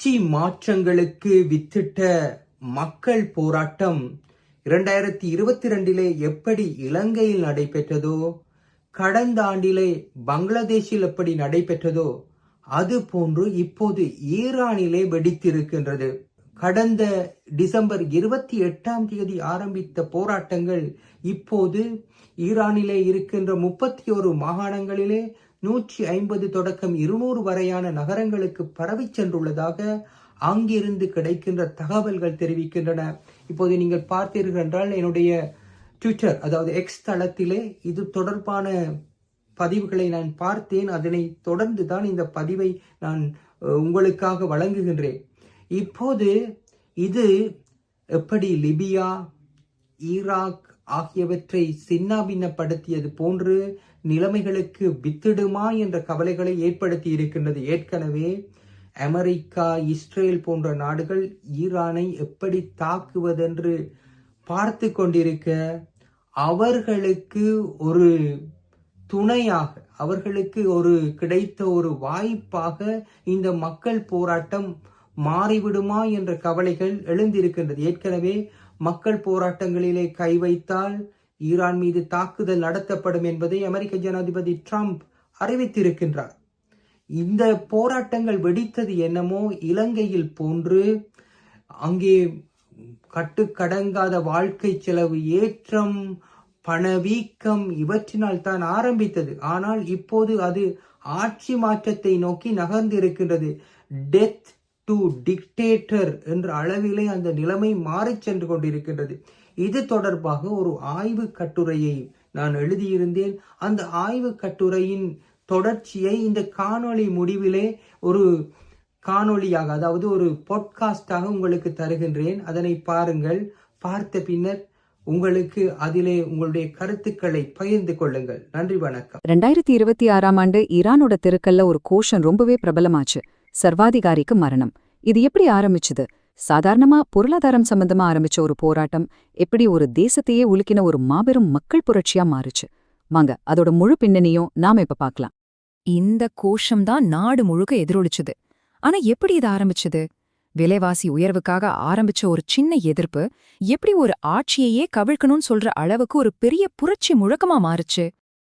ஆட்சி மாற்றங்களுக்கு வித்திட்ட மக்கள் போராட்டம் இரண்டாயிரத்தி இருபத்தி ரெண்டிலே எப்படி இலங்கையில் நடைபெற்றதோ கடந்த ஆண்டிலே பங்களாதேஷில் எப்படி நடைபெற்றதோ அது போன்று இப்போது ஈரானிலே வெடித்திருக்கின்றது. கடந்த டிசம்பர் இருபத்தி எட்டாம் தேதி ஆரம்பித்த போராட்டங்கள் இப்போது ஈரானிலே இருக்கின்ற முப்பத்தி ஒரு மாகாணங்களிலே நூற்றி ஐம்பது தொடக்கம் இருநூறு வரையான நகரங்களுக்கு பரவி சென்றுள்ளதாக அங்கிருந்து கிடைக்கின்ற தகவல்கள் தெரிவிக்கின்றன. இப்போது நீங்கள் பார்த்தீர்கள் என்றால் என்னுடைய ட்விட்டர் அதாவது எக்ஸ் தளத்திலே இது தொடர்பான பதிவுகளை நான் பார்த்தேன். அதனை தொடர்ந்து தான் இந்த பதிவை நான் உங்களுக்காக வழங்குகின்றேன். இப்போது இது எப்படி லிபியா ஈராக் ஆகியவற்றை சின்னாபின்னப்படுத்தியது போன்று நிலைமைகளுக்கு வித்திடுமா என்ற கவலைகளை ஏற்படுத்தி இருக்கின்றது. ஏற்கனவே அமெரிக்கா இஸ்ரேல் போன்ற நாடுகள் ஈரானை எப்படி தாக்குவதென்று பார்த்து கொண்டிருக்க அவர்களுக்கு ஒரு துணையாக அவர்களுக்கு ஒரு கிடைத்த ஒரு வாய்ப்பாக இந்த மக்கள் போராட்டம் மாறிவிடுமா என்ற கவலைகள் எழுந்திருக்கின்றது. ஏற்கனவே மக்கள் போராட்டங்களிலே கை வைத்தால் ஈரான் மீது தாக்குதல் நடத்தப்படும் என்பதை அமெரிக்க ஜனாதிபதி ட்ரம்ப் அறிவித்திருக்கின்றார். இந்த போராட்டங்கள் வெடித்தது என்னமோ இலங்கையில் போன்று அங்கே கட்டுக்கடங்காத வாழ்க்கை செலவு ஏற்றம் பணவீக்கம் இவற்றினால் தான் ஆரம்பித்தது. ஆனால் இப்போது அது ஆட்சி மாற்றத்தை நோக்கி நகர்ந்திருக்கின்றது. டெத் டு டிக்டேட்டர் என்ற அளவிலே அந்த நிலைமை மாறிச் சென்று கொண்டிருக்கின்றது. இது தொடர்பாக ஒரு ஆய்வு கட்டுரையை நான் எழுதியிருந்தேன். அந்த ஆய்வு கட்டுரையின் தொடர்ச்சியை இந்த காணொளி முடிவிலே ஒரு காணொளியாக அதாவது ஒரு பாட்காஸ்டாக உங்களுக்கு தருகின்றேன். அதனை பாருங்கள். பார்த்த பின்னர் உங்களுக்கு அதிலே உங்களுடைய கருத்துக்களை பகிர்ந்து கொள்ளுங்கள். நன்றி வணக்கம். ரெண்டாயிரத்தி இருபத்தி ஆறாம் ஆண்டு ஈரானோட தெருக்கல்ல ஒரு கோஷம் ரொம்பவே பிரபலமாச்சு. சர்வாதிகாரிக்கு மரணம். இது எப்படி ஆரம்பிச்சுது? சாதாரணமா பொருளாதாரம் சம்பந்தமா ஆரம்பிச்ச ஒரு போராட்டம் எப்படி ஒரு தேசத்தையே உலுக்கின ஒரு மாபெரும் மக்கள் புரட்சியா மாறுச்சு? வாங்க அதோட முழு பின்னணியும் நாம இப்ப பார்க்கலாம் இந்த கோஷம்தான் நாடு முழுக்க எதிரொலிச்சுது. ஆனா எப்படி இது ஆரம்பிச்சது? விலைவாசி உயர்வுக்காக ஆரம்பிச்ச ஒரு சின்ன எதிர்ப்பு எப்படி ஒரு ஆட்சியையே கவிழ்க்கணும்னு சொல்ற அளவுக்கு ஒரு பெரிய புரட்சி முழக்கமா மாறுச்சு?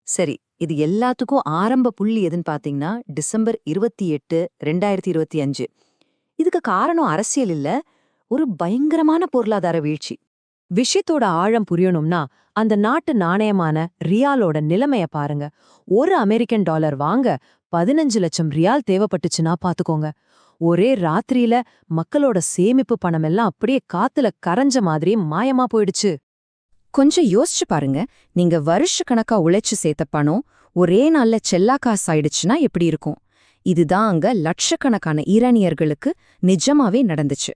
சரி இது எல்லாத்துக்கும் ஆரம்ப புள்ளி எதுன்னு பாத்தீங்கன்னா டிசம்பர் இருபத்தி எட்டு ரெண்டாயிரத்தி இருபத்தி அஞ்சு. இதுக்கு காரணம் அரசியல் இல்ல ஒரு பயங்கரமான பொருளாதார வீழ்ச்சி. விஷயத்தோட ஆழம் புரியணும்னா அந்த நாட்டு நாணயமான ரியாலோட நிலைமைய பாருங்க. ஒரு அமெரிக்கன் டாலர் வாங்க பதினஞ்சு லட்சம் ரியால் தேவைப்பட்டுச்சுன்னா பாத்துக்கோங்க. ஒரே ராத்திரியில மக்களோட சேமிப்பு பணம் எல்லாம் அப்படியே காத்துல கரைஞ்ச மாதிரி மாயமா போயிடுச்சு. கொஞ்சம் யோசிச்சு பாருங்க. நீங்க வருஷ கணக்கா உழைச்சு சேர்த்த பணம் ஒரே நாள்ல செல்லா காசு ஆயிடுச்சுன்னா எப்படி இருக்கும்? இதுதான் அங்க லட்சக்கணக்கான ஈரானியர்களுக்கு நிஜமாவே நடந்துச்சு.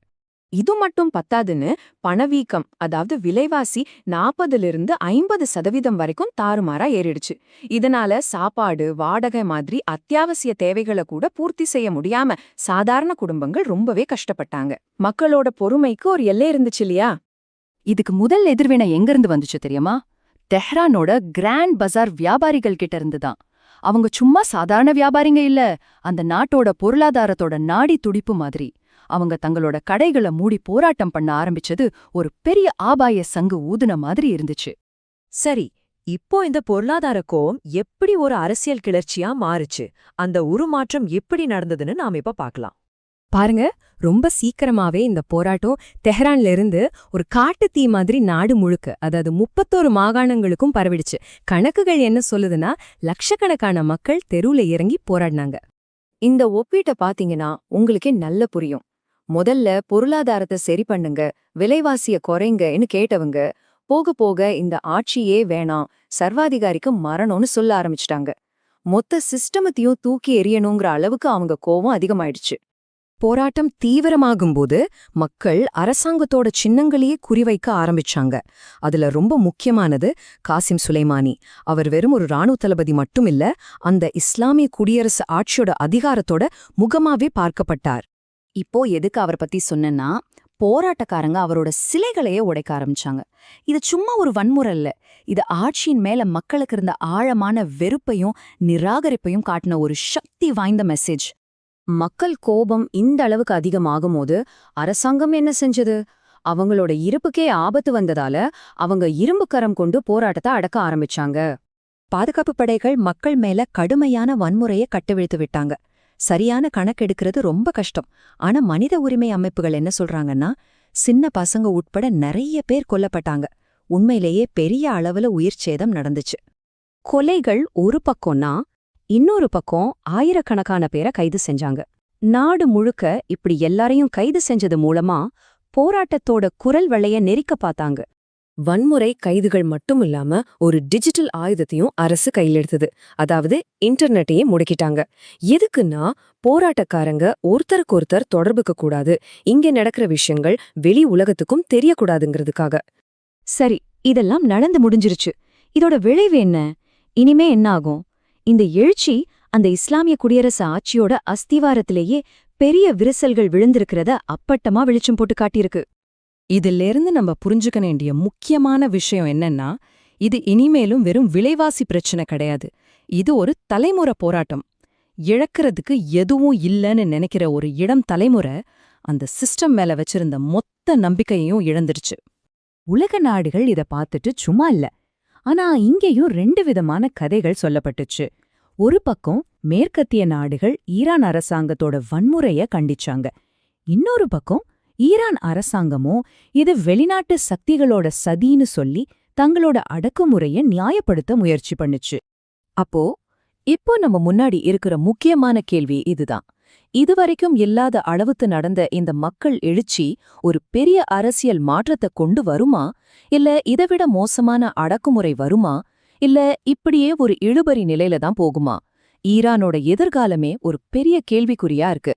இது மட்டும் பத்தாதுன்னு பணவீக்கம் அதாவது விலைவாசி நாற்பதுல ஐம்பது சதவீதம் வரைக்கும் தாறுமாறா ஏறிடுச்சு. இதனால சாப்பாடு வாடகை மாதிரி அத்தியாவசிய தேவைகளை கூட பூர்த்தி செய்ய முடியாம சாதாரண குடும்பங்கள் ரொம்பவே கஷ்டப்பட்டாங்க. மக்களோட பொறுமைக்கு ஒரு எல்லை இருந்துச்சு இல்லையா? இதுக்கு முதல் எதிர்வினை எங்கிருந்து வந்துச்சு தெரியுமா? தெஹ்ரானோட கிராண்ட் பஜார் வியாபாரிகள் கிட்ட இருந்துதான் அவங்க சும்மா சாதாரண வியாபாரிங்க இல்ல. அந்த நாட்டோட பொருளாதாரத்தோட நாடி துடிப்பு மாதிரி. அவங்க தங்களோட கடைகளை மூடி போராட்டம் பண்ண ஆரம்பிச்சது ஒரு பெரிய ஆபாய சங்கு ஊதுன மாதிரி இருந்துச்சு. சரி இப்போ இந்த பொருளாதார கோவம் எப்படி ஒரு அரசியல் கிளர்ச்சியா மாறுச்சு? அந்த உருமாற்றம் எப்படி நடந்ததுன்னு நாம இப்ப பாக்கலாம் பாருங்க ரொம்ப சீக்கிரமாவே இந்த போராட்டம் தெஹ்ரான்ல இருந்து ஒரு காட்டு தீ மாதிரி நாடு முழுக்க அதாவது முப்பத்தோரு மாகாணங்களுக்கும் பரவிடுச்சு. கணக்குகள் என்ன சொல்லுதுன்னா லட்சக்கணக்கான மக்கள் தெருவுல இறங்கி போராடினாங்க. இந்த ஒப்பீட்டை பாத்தீங்கன்னா உங்களுக்கே நல்ல புரியும். முதல்ல பொருளாதாரத்தை சரி பண்ணுங்க விலைவாசிய குறைங்கன்னு கேட்டவங்க போக போக இந்த ஆட்சியே வேணாம் சர்வாதிகாரிக்கு மரணம்னு சொல்ல ஆரம்பிச்சிட்டாங்க. மொத்த சிஸ்டமத்தையும் தூக்கி எறியணுங்கிற அளவுக்கு அவங்க கோவம் அதிகமாயிடுச்சு. போராட்டம் தீவிரமாகும்போது மக்கள் அரசாங்கத்தோட சின்னங்களையே குறிவைக்க ஆரம்பிச்சாங்க. அதுல ரொம்ப முக்கியமானது காசிம் சுலைமானி. அவர் வெறும் ஒரு ராணுவ தளபதி மட்டும் இல்ல அந்த இஸ்லாமிய குடியரசு ஆட்சியோட அதிகாரத்தோட முகமாவே பார்க்கப்பட்டார். இப்போ எதுக்கு அவர் பத்தி சொன்னேன்னா போராட்டக்காரங்க அவரோட சிலைகளையே உடைக்க ஆரம்பிச்சாங்க. இது சும்மா ஒரு வன்முறை இல்ல. இது ஆட்சியின் மேல மக்களுக்கு இருந்த ஆழமான வெறுப்பையும் நிராகரிப்பையும் காட்டின ஒரு சக்தி வாய்ந்த மெசேஜ் மக்கள் கோபம் இந்த அளவுக்கு அதிகமாகும்போது அரசாங்கம் என்ன செஞ்சது? அவங்களோட இருப்புக்கே ஆபத்து வந்ததால அவங்க இரும்பு கரம் கொண்டு போராட்டத்தை அடக்க ஆரம்பிச்சாங்க. பாதுகாப்பு படைகள் மக்கள் மேல கடுமையான வன்முறையை கட்டுவிழ்த்து விட்டாங்க. சரியான கணக்கெடுக்கிறது ரொம்ப கஷ்டம். ஆனா மனித உரிமை அமைப்புகள் என்ன சொல்றாங்கன்னா சின்ன பசங்க உட்பட நிறைய பேர் கொல்லப்பட்டாங்க. உண்மையிலேயே பெரிய அளவுல உயிர் சேதம் நடந்துச்சு. கொலைகள் ஒரு பக்கம்னா இன்னொரு பக்கம் ஆயிரக்கணக்கான பேரை கைது செஞ்சாங்க. நாடு முழுக்க இப்படி எல்லாரையும் கைது செஞ்சது மூலமா போராட்டத்தோட குரல் வளைய நெரிக்க பார்த்தாங்க. வன்முறை கைதுகள் மட்டும் இல்லாம ஒரு டிஜிட்டல் ஆயுதத்தையும் அரசு கையிலெடுத்தது அதாவது இன்டர்நெட்டையே முடக்கிட்டாங்க. எதுக்குன்னா போராட்டக்காரங்க ஒருத்தருக்கு ஒருத்தர் தொடர்புக்க கூடாது. இங்க நடக்கிற விஷயங்கள் வெளி உலகத்துக்கும் தெரியக்கூடாதுங்கிறதுக்காக. சரி இதெல்லாம் நடந்து முடிஞ்சிருச்சு. இதோட விளைவு என்ன? இனிமே என்ன ஆகும்? இந்த எழுச்சி அந்த இஸ்லாமிய குடியரசு ஆட்சியோட அஸ்திவாரத்திலேயே பெரிய விரிசல்கள் விழுந்திருக்கிறத அப்பட்டமா வெளிச்சம் போட்டு காட்டியிருக்கு. இதிலிருந்து நம்ம புரிஞ்சுக்க வேண்டிய முக்கியமான விஷயம் என்னன்னா இது இனிமேலும் வெறும் விலைவாசி பிரச்சனை கிடையாது. இது ஒரு தலைமுறை போராட்டம். இழக்கிறதுக்கு எதுவும் இல்லைன்னு நினைக்கிற ஒரு இடம் தலைமுறை அந்த சிஸ்டம் மேல வச்சிருந்த மொத்த நம்பிக்கையையும் இழந்துருச்சு உலக நாடுகள் இத பார்த்துட்டு சும்மா இல்ல. ஆனா இங்கேயும் ரெண்டு விதமான கதைகள் சொல்லப்பட்டுச்சு. ஒரு பக்கம் மேற்கத்திய நாடுகள் ஈரான் அரசாங்கத்தோட வன்முறைய கண்டிச்சாங்க. இன்னொரு பக்கம் ஈரான் அரசாங்கமோ இது வெளிநாட்டு சக்திகளோட சதின்னு சொல்லி தங்களோட அடக்குமுறைய நியாயப்படுத்த முயற்சி பண்ணுச்சு. அப்போ இப்போ நம்ம முன்னாடி இருக்கிற முக்கியமான கேள்வி இதுதான். இதுவரைக்கும் இல்லாத அளவுக்கு நடந்த இந்த மக்கள் எழுச்சி ஒரு பெரிய அரசியல் மாற்றத்தை கொண்டு வருமா? இல்ல இதைவிட மோசமான அடக்குமுறை வருமா? இல்ல இப்படியே ஒரு இழுபறி நிலையில தான் போகுமா? ஈரானோட எதிர்காலமே ஒரு பெரிய கேள்விக்குறியா இருக்கு.